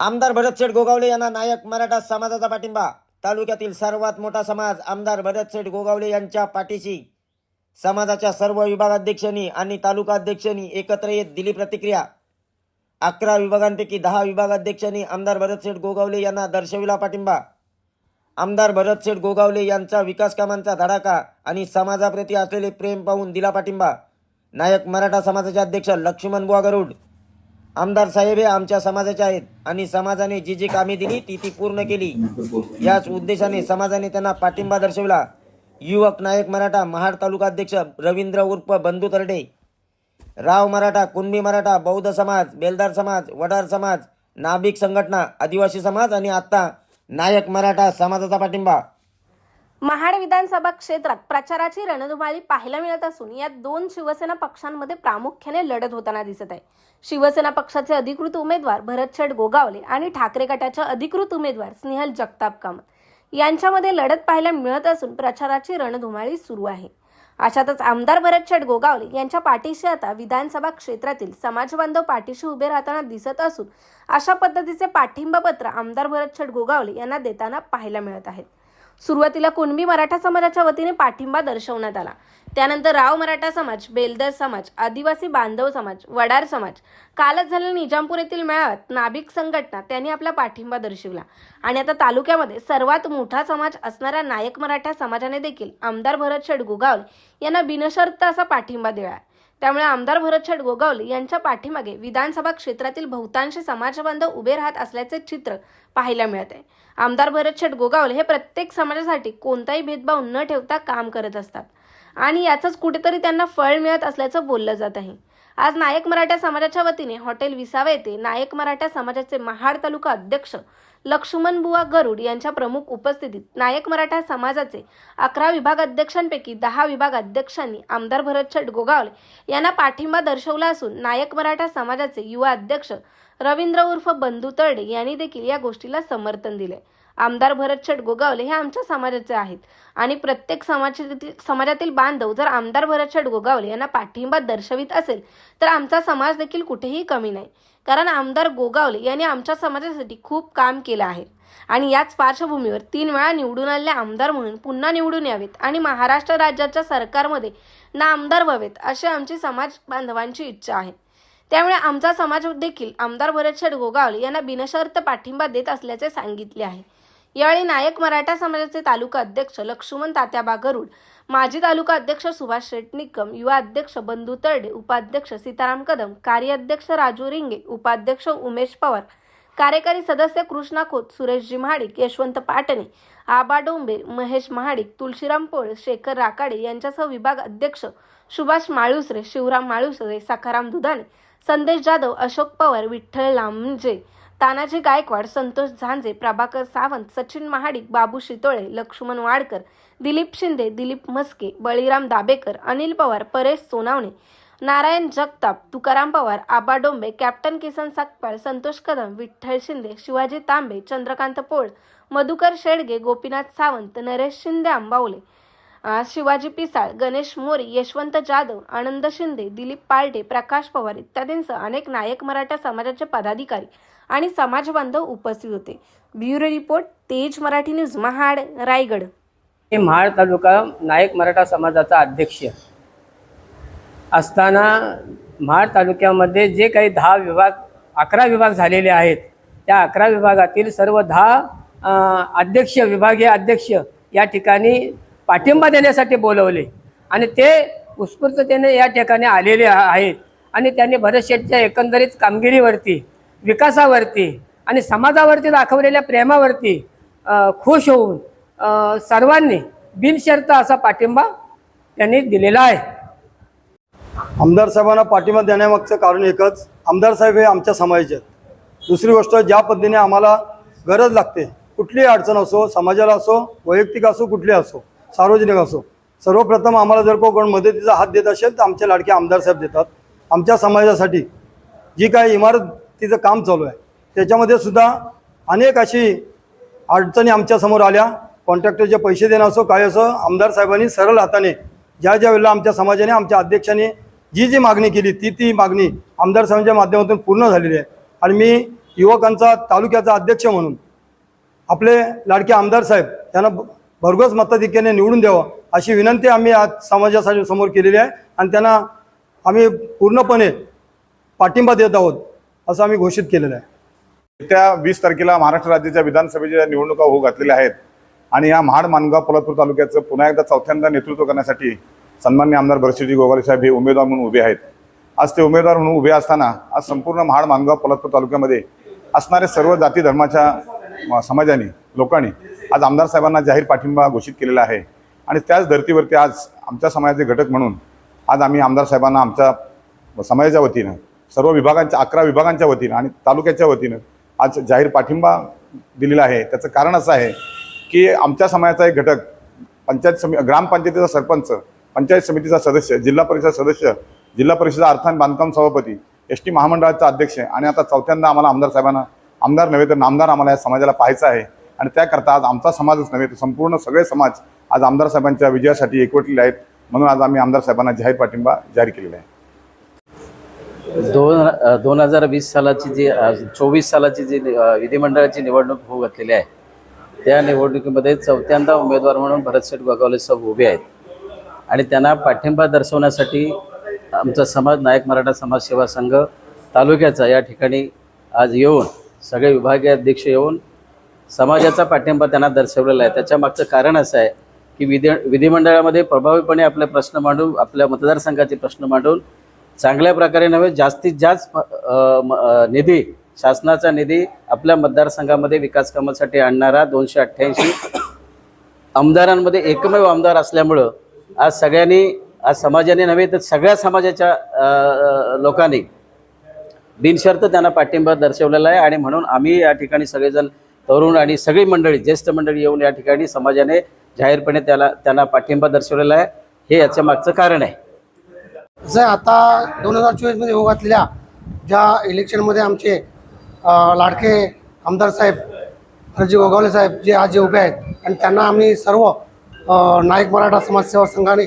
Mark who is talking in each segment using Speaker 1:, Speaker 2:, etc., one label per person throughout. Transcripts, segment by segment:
Speaker 1: आमदार भरतशेठ गोगावले यांना नायक मराठा समाजाचा पाठिंबा. तालुक्यातील सर्वात मोठा समाज आमदार भरतशेठ गोगावले यांच्या पाठीशी. समाजाच्या सर्व विभागाध्यक्षांनी आणि तालुका अध्यक्षांनी एकत्र येत दिली प्रतिक्रिया. अकरा विभागांपैकी दहा विभागाध्यक्षांनी आमदार भरतशेठ गोगावले यांना दर्शविला पाठिंबा. आमदार भरतशेठ गोगावले यांचा विकास कामांचा धडाका आणि समाजाप्रती असलेले प्रेम पाहून दिला पाठिंबा. नायक मराठा समाजाचे अध्यक्ष लक्ष्मण बुवा गरुड आमदार साहेब हे आमच्या समाजाचे आहेत आणि समाजाने जी जी कामे दिली ती ती पूर्ण केली. याच उद्देशाने समाजाने त्यांना पाठिंबा दर्शवला. युवक नायक मराठा महाड तालुका अध्यक्ष रवींद्र उर्फ बंधू तरडे. राव मराठा कुणबी मराठा बौद्ध समाज बेलदार समाज वडार समाज नाभिक संघटना आदिवासी समाज आणि आत्ता नायक मराठा समाजाचा पाठिंबा.
Speaker 2: महाड विधानसभा क्षेत्रात प्रचाराची रणधुमाळी पाहायला मिळत असून यात दोन शिवसेना पक्षांमध्ये प्रामुख्याने लढत होताना दिसत आहे. शिवसेना पक्षाचे अधिकृत उमेदवार भरतशेठ गोगावले आणि ठाकरे गटाच्या अधिकृत उमेदवार स्नेहल जगताप कामत. यांच्यामध्ये लढत पाहायला मिळत असून प्रचाराची रणधुमाळी सुरू आहे. अशातच आमदार भरतशेठ गोगावले यांच्या पाठीशी आता विधानसभा क्षेत्रातील समाजबांधव पाठीशी उभे राहताना दिसत असून अशा पद्धतीचे पाठिंबा पत्र आमदार भरतशेठ गोगावले यांना देताना पाहायला मिळत आहेत. सुरुवातीला कुणबी मराठा समाजाच्या वतीने पाठिंबा दर्शवण्यात आला. त्यानंतर राव मराठा समाज बेलदर समाज आदिवासी बांधव समाज वडार समाज कालच झालेल्या निजामपूर येथील मेळाव्यात नाभिक संघटना त्यांनी आपला पाठिंबा दर्शविला. आणि आता तालुक्यामध्ये सर्वात मोठा समाज असणाऱ्या नायक मराठा समाजाने देखील आमदार भरत गोगावले यांना बिनशर्त असा पाठिंबा दिला आहे. त्यामुळे आमदार भरतशेठ गोगावले यांच्या पाठीमागे विधानसभा क्षेत्रातील बहुतांश समाजबांधव उभे राहत असल्याचे चित्र पाहायला मिळत. आहे आमदार भरतशेठ गोगावले हे प्रत्येक समाजासाठी कोणताही भेदभाव न ठेवता काम करत असतात. आणि याचंच कुठेतरी त्यांना फळ मिळत असल्याचं बोललं जात आहे. आज नायक मराठा समाजाच्या वतीने हॉटेल विसावा येथे नायक मराठा समाजाचे महाड तालुका अध्यक्ष लक्ष्मण बुवा गरुड यांच्या प्रमुख उपस्थितीत नायक मराठा समाजाचे अकरा विभाग अध्यक्षांपैकी दहा विभाग अध्यक्षांनी आमदार भरतशेठ गोगावले यांना पाठिंबा दर्शवला असून नायक मराठा समाजाचे युवा अध्यक्ष रवींद्र उर्फ बंधू तरडे यांनी देखील या गोष्टीला समर्थन दिले. आमदार भरतशेठ गोगावले हे आमच्या समाजाचे आहेत. आणि प्रत्येक समाजातील समाजातील बांधव जर आमदार भरतशेठ गोगावले यांना पाठिंबा दर्शवित असेल तर आमचा समाज देखील कुठेही कमी नाही. कारण आमदार गोगावले यांनी आमच्या समाजासाठी खूप काम केलं आहे. आणि याच पार्श्वभूमीवर तीन वेळा निवडून आलेले आमदार म्हणून पुन्हा निवडून यावेत आणि महाराष्ट्र राज्याच्या सरकारमध्ये ना आमदार व्हावेत अशी आमची समाज बांधवांची इच्छा आहे. त्यामुळे आमचा समाज देखील आमदार भरतशेठ गोगावले यांना बिनशर्त पाठिंबा देत असल्याचे सांगितले आहे. यावेळी नायक मराठा समाजाचे तालुका अध्यक्ष लक्ष्मण तात्याबा गरुड माजी तालुका अध्यक्ष सुभाष शेटनिकम युवा अध्यक्ष बंधू तरडे उपाध्यक्ष सीताराम कदम कार्याध्यक्ष राजू रिंगे उपाध्यक्ष उमेश पवार कार्यकारी सदस्य कृष्णा खोत सुरेशजी महाडिक यशवंत पाटणे आबा डोंबे महेश महाडिक तुळशीराम पोळ शेखर राकाडे यांच्यासह विभाग अध्यक्ष सुभाष माळुसरे शिवराम माळुसरे सखाराम दुधाने संदेश जाधव अशोक पवार विठ्ठल लांबजे तानाजी गायकवाड संतोष झांजे प्रभाकर सावंत सचिन महाडिक बाबू शितोळे लक्ष्मण वाडकर दिलीप शिंदे दिलीप म्हस्के बळीराम दाबेकर अनिल पवार परेश सोनावणे नारायण जगताप तुकाराम पवार आबा डोंबे कॅप्टन किसन साकपाळ संतोष कदम विठ्ठल शिंदे शिवाजी तांबे चंद्रकांत पोळ मधुकर शेडगे गोपीनाथ सावंत नरेश शिंदे आंबावले. शिवाजी पिसाळ गणेश मोरे यशवंत जाधव आनंद शिंदे दिलीप पालटे प्रकाश पवार इत्यादींसह अनेक नायक मराठा समाजाचे पदाधिकारी आणि समाजबांधव उपस्थित होते. ब्युरो रिपोर्ट तेज मराठी न्यूज महाड रायगड.
Speaker 3: हे महाड तालुका नायक मराठा समाजाचा अध्यक्ष असताना महाड तालुक्यामध्ये जे काही दहा विभाग अकरा विभाग झालेले आहेत त्या अकरा विभागातील सर्व दहा अध्यक्ष विभागीय अध्यक्ष या ठिकाणी पाठिंबा देण्यासाठी बोलवले. आणि ते उत्स्फूर्ततेने या ठिकाणी आलेले आहेत. आणि त्यांनी भरत शेठच्या एकंदरीत कामगिरीवरती विकासावरती आणि समाजावरती दाखवलेल्या प्रेमावरती खुश होऊन सर्वांनी बिनशर्त असा पाठिंबा त्यांनी दिलेला आहे.
Speaker 4: आमदार साहेबांना पाठिंबा देण्यामागचं कारण एकच आमदार साहेब हे आमच्या समाजाचे आहेत. दुसरी गोष्ट ज्या पद्धतीने आम्हाला गरज लागते कुठलीही अडचण असो समाजाला असो वैयक्तिक असो कुठली असो सार्वजनिक असो. सर्वप्रथम आम्हाला जर कोण मदतीचा हात देत असेल तर आमचे लाडके आमदार साहेब देतात. आमच्या समाजासाठी जी काही इमारतीचं काम चालू आहे त्याच्यामध्ये सुद्धा अनेक अशी अडचणी आमच्यासमोर आल्या. कॉन्ट्रॅक्टरचे पैसे देणं असो काय असो आमदार साहेबांनी सरळ हाताने ज्या ज्या वेळेला आमच्या समाजाने आमच्या अध्यक्षाने जी जी मागणी केली ती ती मागणी आमदार साहेबांच्या माध्यमातून पूर्ण झालेली आहे. आणि मी युवकांचा तालुक्याचा अध्यक्ष म्हणून आपले लाडके आमदार साहेब यांना भरघोस मताधिक्याने निवडून द्यावं अशी विनंती आम्ही आज समाजासाठी समोर केलेली आहे. आणि त्यांना आम्ही पूर्णपणे पाठिंबा देत आहोत असं आम्ही घोषित केलेलं आहे.
Speaker 5: येत्या वीस तारखेला महाराष्ट्र राज्याच्या विधानसभेच्या निवडणुका होऊ घातलेल्या आहेत. आणि या महाड मानगाव पोलादपूर तालुक्याचं पुन्हा एकदा चौथ्यांदा नेतृत्व करण्यासाठी सन्मान्य आमदार भरशिजी गोगाले साहेब हे उमेदवार म्हणून उभे आहेत. आज ते उमेदवार म्हणून उभे असताना आज संपूर्ण महाड मानगाव पोलादपूर तालुक्यामध्ये असणाऱ्या सर्व जाती धर्माच्या समाजाने लोकांनी आज आमदार साहेबांना जाहीर पाठिंबा घोषित केलेला आहे. आणि त्याच धर्तीवरती आज आमच्या समाजाचे घटक म्हणून आज आम्ही आमदार साहेबांना आमच्या समाजाच्या वतीनं सर्व विभागांच्या अकरा विभागांच्या वतीनं आणि तालुक्याच्या वतीनं आज जाहीर पाठिंबा दिलेला आहे. त्याचं कारण असं आहे की आमच्या समाजाचा एक घटक पंचायत समि ग्रामपंचायतीचा सरपंच पंचायत समितीचा सदस्य जिल्हा परिषद सदस्य जिल्हा परिषदचा अर्थ आणि बांधकाम सभापती एस टी महामंडळाचा अध्यक्ष आणि आता चौथ्यांदा आम्हाला आमदार साहेबांना आमदार नव्हे तर नामदार आम्हाला या समाजाला पाहायचं आहे. आणि त्याकरता आज आमचा समाजच नव्हे तर संपूर्ण सगळे समाज आज आमदार साहेबांच्या विजयासाठी एकवटलेले आहेत. म्हणून आज आम्ही आमदार साहेबांना जाहीर पाठिंबा जाहीर केलेला आहे.
Speaker 6: दोन दोन हजार वीस सालाची जी चोवीस सालाची जी विधिमंडळाची निवडणूक होऊ घातलेली आहे त्या निवडणुकीमध्ये चौथ्यांदा उमेदवार म्हणून भरतशेठ गोगावले साहेब उभे आहेत. आणि त्यांना पाठिंबा दर्शवण्यासाठी आमचा समाज नायक मराठा समाज सेवा संघ तालुक्याचा या ठिकाणी आज येऊन सगळे विभागीय अध्यक्ष येऊन समाजाचा पाठिंबा त्यांना दर्शवलेला आहे. त्याच्या मागचं कारण असं आहे की विधी विधिमंडळामध्ये प्रभावीपणे आपले प्रश्न मांडून आपल्या मतदारसंघाचे प्रश्न मांडून चांगल्या प्रकारे नव्हे जास्तीत जास्त निधी शासनाचा निधी आपल्या मतदारसंघामध्ये विकास कामासाठी आणणारा दोनशे अठ्ठ्याऐंशी आमदारांमध्ये एकमेव आमदार असल्यामुळं आज सगळ्यांनी आज समाजाने नव्हे तर सगळ्या समाजाच्या लोकांनी बिनशर्त त्यांना पाठिंबा दर्शवलेला आहे. आणि म्हणून आम्ही या ठिकाणी सगळेजण तरुण आणि सगळी मंडळी ज्येष्ठ मंडळी येऊन या ठिकाणी समाजाने जाहीरपणे त्याला त्यांना पाठिंबा दर्शवलेला आहे. हे याच्या मागचं कारण आहे.
Speaker 7: असं आता दोन हजार चोवीसमध्ये होऊ घातलेल्या ज्या इलेक्शनमध्ये आमचे लाडके आमदार साहेब हरजी गोगावले साहेब जे आज जे उभे आहेत आणि त्यांना आम्ही सर्व नायक मराठा समाजसेवा संघाने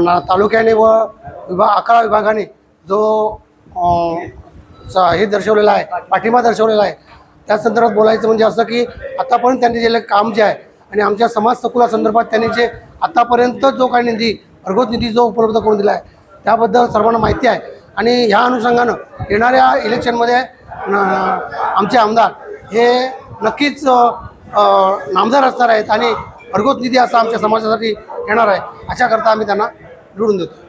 Speaker 7: ना तालुक्याने व विभाग अकरा विभागाने जो स- हे दर्शवलेला आहे पाठिंबा दर्शवलेला आहे त्या संदर्भात बोलायचं म्हणजे असं की आतापर्यंत त्यांनी जे काम जे आहे आणि आमच्या समाज सकुलासंदर्भात त्यांनी जे आतापर्यंत जो काही निधी भरघोस निधी जो उपलब्ध करून दिला आहे त्याबद्दल सर्वांना माहिती आहे. आणि ह्या अनुषंगानं येणाऱ्या इलेक्शनमध्ये आमचे आमदार हे नक्कीच नामदार असणार आहेत आणि भरघोस निधी असा आमच्या समाजासाठी येणार आहे. अशाकरता आम्ही त्यांना निवडून देतो.